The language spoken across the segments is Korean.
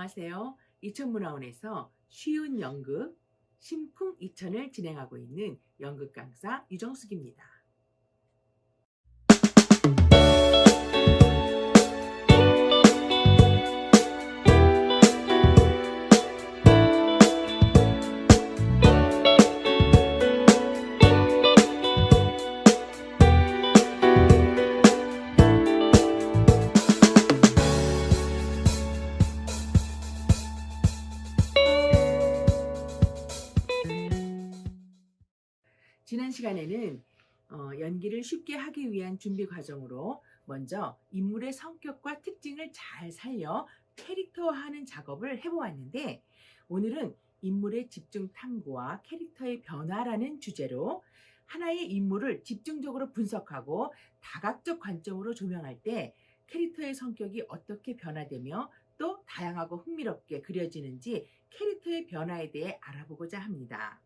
안녕하세요. 이천문화원에서 쉬운 연극 심쿵 이천을 진행하고 있는 연극 강사 유정숙입니다. 지난 시간에는 어, 연기를 쉽게 하기 위한 준비 과정으로 먼저 인물의 성격과 특징을 잘 살려 캐릭터화하는 작업을 해보았는데 오늘은 인물의 집중 탐구와 캐릭터의 변화라는 주제로 하나의 인물을 집중적으로 분석하고 다각적 관점으로 조명할 때 캐릭터의 성격이 어떻게 변화되며 또 다양하고 흥미롭게 그려지는지 캐릭터의 변화에 대해 알아보고자 합니다.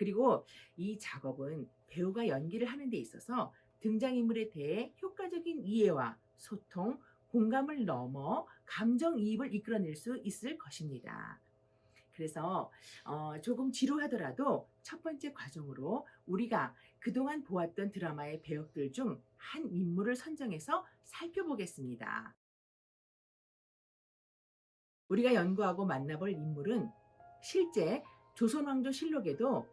그리고 이 작업은 배우가 연기를 하는 데 있어서 등장인물에 대해 효과적인 이해와 소통, 공감을 넘어 감정이입을 이끌어낼 수 있을 것입니다. 그래서 어, 조금 지루하더라도 첫 번째 과정으로 우리가 그동안 보았던 드라마의 배역들 중 한 인물을 선정해서 살펴보겠습니다. 우리가 연구하고 만나볼 인물은 실제 조선왕조 실록에도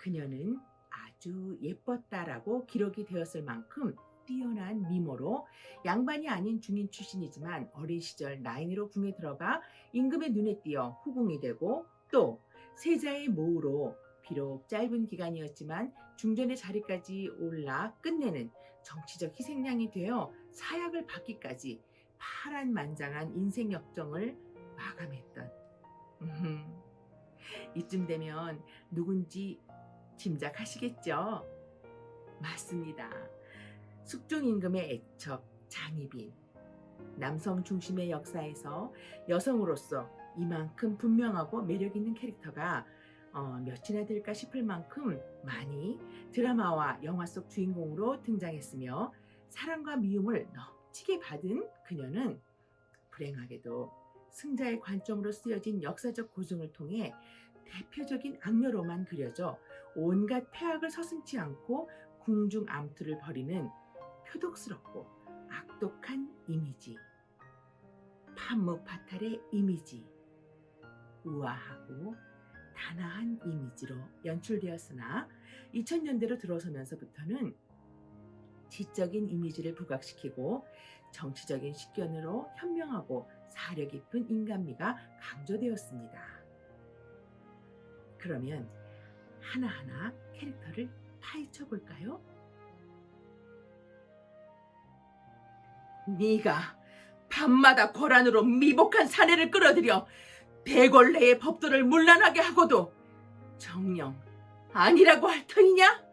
그녀는 아주 예뻤다라고 기록이 되었을 만큼 뛰어난 미모로 양반이 아닌 중인 출신이지만 어린 시절 나인으로 궁에 들어가 임금의 눈에 띄어 후궁이 되고 또 세자의 모우로 비록 짧은 기간이었지만 중전의 자리까지 올라 끝내는 정치적 희생양이 되어 사약을 받기까지 파란만장한 인생 역정을 마감했던. 음, 이쯤 되면 누군지 짐작하시겠죠? 맞습니다. 숙종 임금의 애척 장희빈. 남성 중심의 역사에서 여성으로서 이만큼 분명하고 매력 있는 캐릭터가 어, 몇이나 될까 싶을 만큼 많이 드라마와 영화 속 주인공으로 등장했으며 사랑과 미움을 넘치게 받은 그녀는 불행하게도 승자의 관점으로 쓰여진 역사적 고증을 통해 대표적인 악녀로만 그려져 온갖 폐악을 서슴지 않고 궁중 암투를 벌이는 표독스럽고 악독한 이미지, 판무파탈의 이미지, 우아하고 단아한 이미지로 연출되었으나 2000년대로 들어서면서부터는 지적인 이미지를 부각시키고 정치적인 식견으로 현명하고 사려 깊은 인간미가 강조되었습니다. 그러면 하나하나 캐릭터를 파헤쳐 볼까요? 네가 밤마다 고란으로 미복한 사내를 끌어들여 대궐내의 법도를 문란하게 하고도 정령 아니라고 할 터이냐?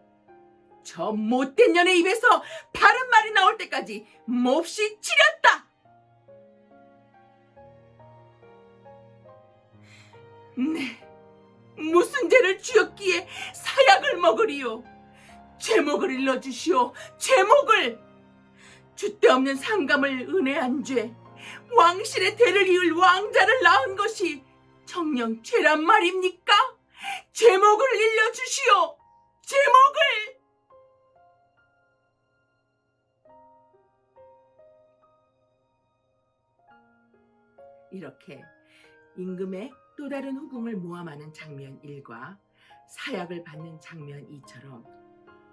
저 못된 년의 입에서 바른 말이 나올 때까지 몹시 치렸다. 네. 무슨 죄를 지었기에 사약을 먹으리요? 제목을 일러주시오. 제목을 주대 없는 상감을 은혜한 죄, 왕실의 대를 이을 왕자를 낳은 것이 정령 죄란 말입니까? 제목을 일러주시오. 제목을. 이렇게 임금의 또 다른 후궁을 모함하는 장면 1과 사약을 받는 장면 2처럼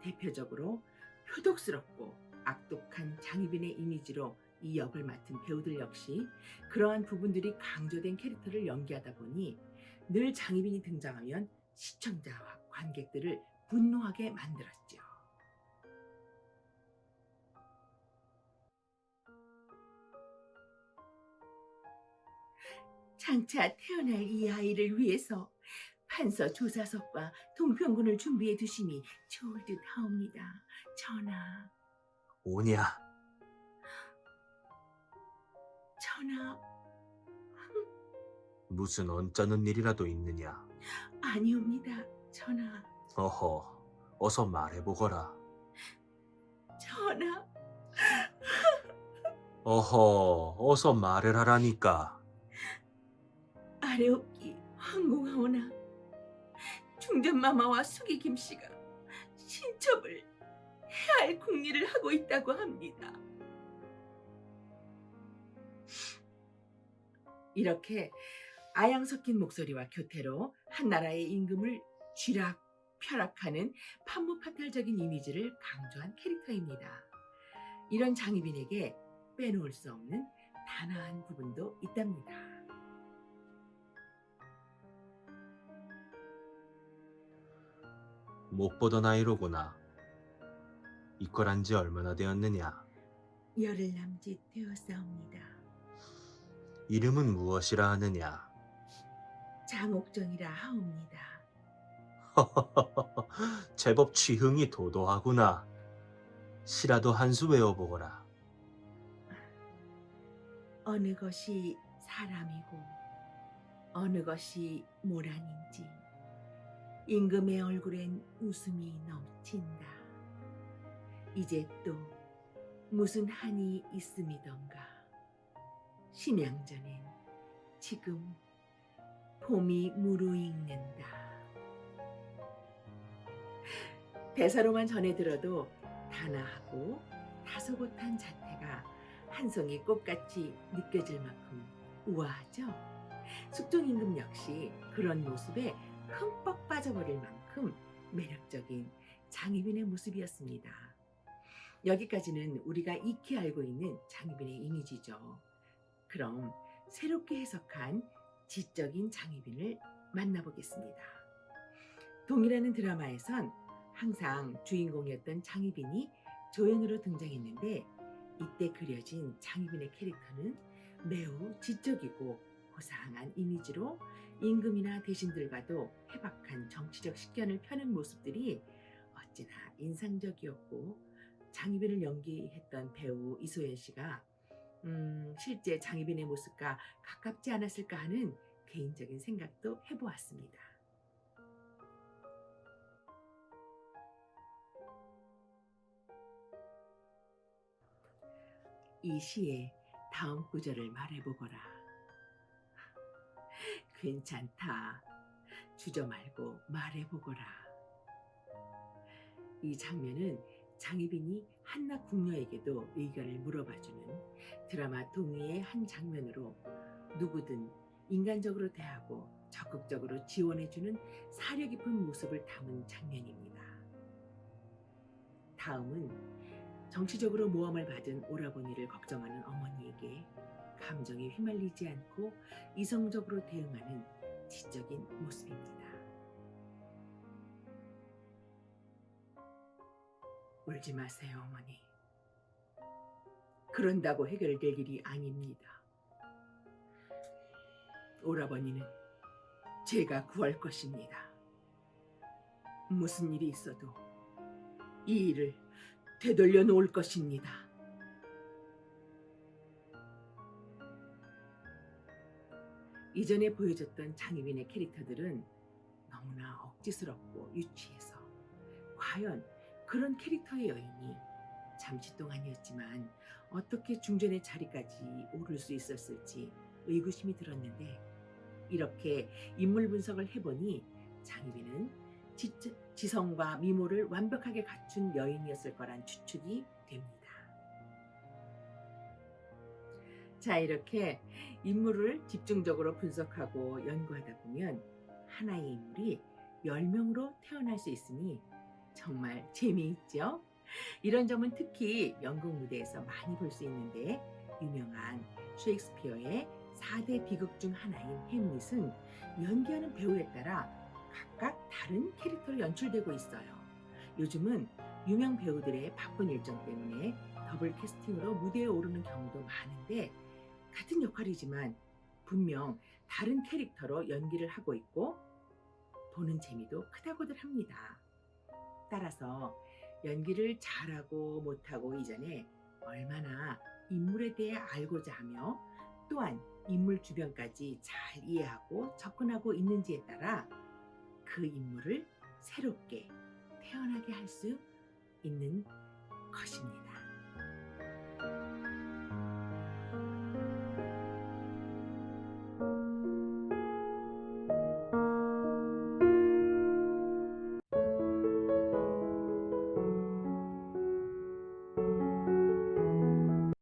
대표적으로 표독스럽고 악독한 장희빈의 이미지로 이 역을 맡은 배우들 역시 그러한 부분들이 강조된 캐릭터를 연기하다 보니 늘 장희빈이 등장하면 시청자와 관객들을 분노하게 만들었죠. 장차 태어날 이 아이를 위해서 판서 조사석과 동평군을 준비해 두심이 좋을 듯 하옵니다. 전하, 오냐? 전하, 무슨 언짢은 일이라도 있느냐? 아니옵니다. 전하, 어허, 어서 말해보거라. 전하, 어허, 어서 말을 하라니까. 아래옵기 황공하오나 중전마마와 수기 김씨가 신첩을 해야 할 궁리를 하고 있다고 합니다. 이렇게 아양 섞인 목소리와 교태로 한 나라의 임금을 쥐락 펴락하는 판무파탈적인 이미지를 강조한 캐릭터입니다. 이런 장희빈에게 빼놓을 수 없는 단아한 부분도 있답니다. 못 보던 아이로구나. 이꼴한 지 얼마나 되었느냐? 열흘 남짓 되었사옵니다. 이름은 무엇이라 하느냐? 장옥정이라 하옵니다. 제법 취흥이 도도하구나. 시라도 한 수 외워보거라. 어느 것이 사람이고 어느 것이 모란인지 임금의 얼굴엔 웃음이 넘친다. 이제 또 무슨 한이 있음이던가. 심양전엔 지금 봄이 무르익는다. 대사로만 전해 들어도 단아하고 다소곳한 자태가 한 송이 꽃같이 느껴질 만큼 우아하죠. 숙종 임금 역시 그런 모습에 흠뻑 빠져버릴 만큼 매력적인 장희빈의 모습이었습니다. 여기까지는 우리가 익히 알고 있는 장희빈의 이미지죠. 그럼 새롭게 해석한 지적인 장희빈을 만나보겠습니다. 동이라는 드라마에선 항상 주인공이었던 장희빈이 조연으로 등장했는데 이때 그려진 장희빈의 캐릭터는 매우 지적이고 고상한 이미지로 임금이나 대신들과도 해박한 정치적 식견을 펴는 모습들이 어찌나 인상적이었고 장희빈을 연기했던 배우 이소연 씨가 음, 실제 장희빈의 모습과 가깝지 않았을까 하는 개인적인 생각도 해보았습니다. 이 시의 다음 구절을 말해보거라. 괜찮다. 주저 말고 말해보거라. 이 장면은 장희빈이 한나 궁녀에게도 의견을 물어봐주는 드라마 동의의 한 장면으로 누구든 인간적으로 대하고 적극적으로 지원해주는 사려 깊은 모습을 담은 장면입니다. 다음은 정치적으로 모함을 받은 오라버니를 걱정하는 어머니에게 감정에 휘말리지 않고 이성적으로 대응하는 지적인 모습입니다. 울지 마세요, 어머니. 그런다고 해결될 일이 아닙니다. 오라버니는 제가 구할 것입니다. 무슨 일이 있어도 이 일을 되돌려 놓을 것입니다. 이전에 보여줬던 장희빈의 캐릭터들은 너무나 억지스럽고 유치해서 과연 그런 캐릭터의 여인이 잠시 동안이었지만 어떻게 중전의 자리까지 오를 수 있었을지 의구심이 들었는데 이렇게 인물 분석을 해보니 장희빈은 지, 지성과 미모를 완벽하게 갖춘 여인이었을 거란 추측이 됩니다. 자, 이렇게 인물을 집중적으로 분석하고 연구하다 보면 하나의 인물이 10명으로 태어날 수 있으니 정말 재미있죠? 이런 점은 특히 연극 무대에서 많이 볼 수 있는데 유명한 셰익스피어의 4대 비극 중 하나인 햄릿은 연기하는 배우에 따라 각각 다른 캐릭터로 연출되고 있어요. 요즘은 유명 배우들의 바쁜 일정 때문에 더블 캐스팅으로 무대에 오르는 경우도 많은데 같은 역할이지만 분명 다른 캐릭터로 연기를 하고 있고 보는 재미도 크다고들 합니다. 따라서 연기를 잘하고 못하고 이전에 얼마나 인물에 대해 알고자 하며 또한 인물 주변까지 잘 이해하고 접근하고 있는지에 따라 그 인물을 새롭게 태어나게 할 수 있는 것입니다.